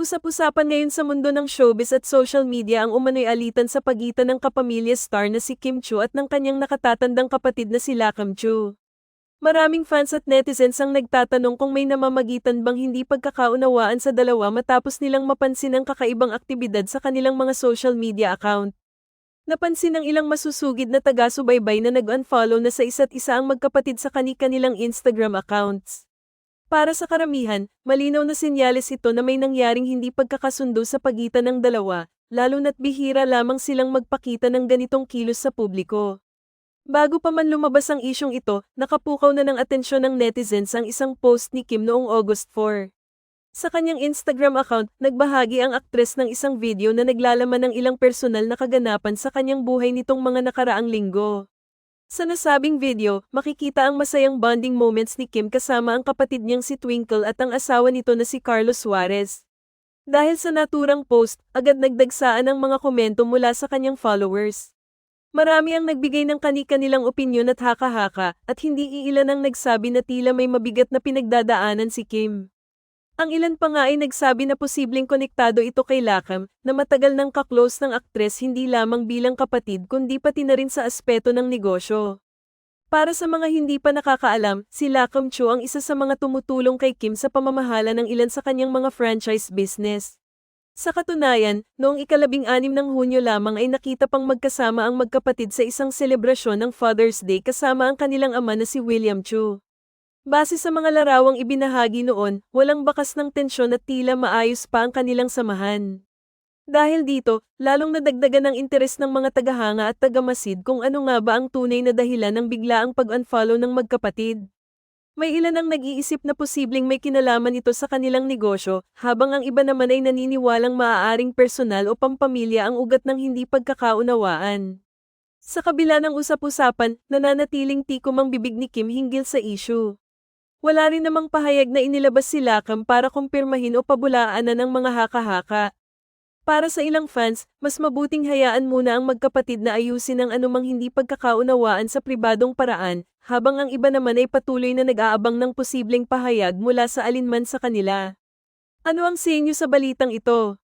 Usap-usapan ngayon sa mundo ng showbiz at social media ang umano'y alitan sa pagitan ng kapamilya star na si Kim Chu at ng kanyang nakatatandang kapatid na si Lakam Chu. Maraming fans at netizens ang nagtatanong kung may namamagitan bang hindi pagkakaunawaan sa dalawa matapos nilang mapansin ang kakaibang aktibidad sa kanilang mga social media account. Napansin ng ilang masusugid na taga-subaybay na nag-unfollow na sa isa't isa ang magkapatid sa kani-kanilang Instagram accounts. Para sa karamihan, malinaw na senyales ito na may nangyaring hindi pagkakasundo sa pagitan ng dalawa, lalo na't bihira lamang silang magpakita ng ganitong kilos sa publiko. Bago pa man lumabas ang isyong ito, nakapukaw na ng atensyon ng netizens ang isang post ni Kim noong August 4. Sa kanyang Instagram account, nagbahagi ang aktres ng isang video na naglalaman ng ilang personal na kaganapan sa kanyang buhay nitong mga nakaraang linggo. Sa nasabing video, makikita ang masayang bonding moments ni Kim kasama ang kapatid niyang si Twinkle at ang asawa nito na si Carlos Suarez. Dahil sa naturang post, agad nagdagsaan ang mga komento mula sa kanyang followers. Marami ang nagbigay ng kani-kanilang opinyon at haka-haka, at hindi iilan ang nagsabi na tila may mabigat na pinagdadaanan si Kim. Ang ilan pa nga ay nagsabi na posibleng konektado ito kay Lakam, na matagal nang kaklose ng aktres hindi lamang bilang kapatid kundi pati na rin sa aspeto ng negosyo. Para sa mga hindi pa nakakaalam, si Lakam Cho ang isa sa mga tumutulong kay Kim sa pamamahala ng ilan sa kanyang mga franchise business. Sa katunayan, noong ikalabing anim ng Hunyo lamang ay nakita pang magkasama ang magkapatid sa isang selebrasyon ng Father's Day kasama ang kanilang ama na si William Chu. Base sa mga larawang ibinahagi noon, walang bakas ng tensyon at tila maayos pa ang kanilang samahan. Dahil dito, lalong nadagdagan ng interes ng mga tagahanga at tagamasid kung ano nga ba ang tunay na dahilan ng biglaang pag-unfollow ng magkapatid. May ilan ang nag-iisip na posibleng may kinalaman ito sa kanilang negosyo, habang ang iba naman ay naniniwalang maaaring personal o pampamilya ang ugat ng hindi pagkakaunawaan. Sa kabila ng usap-usapan, nananatiling tikom ang bibig ni Kim hinggil sa issue. Wala rin namang pahayag na inilabas si Lakam para kumpirmahin o pabulaanan ng mga haka-haka. Para sa ilang fans, mas mabuting hayaan muna ang magkapatid na ayusin ang anumang hindi pagkakaunawaan sa pribadong paraan, habang ang iba naman ay patuloy na nag-aabang ng posibleng pahayag mula sa alinman sa kanila. Ano ang senyo sa balitang ito?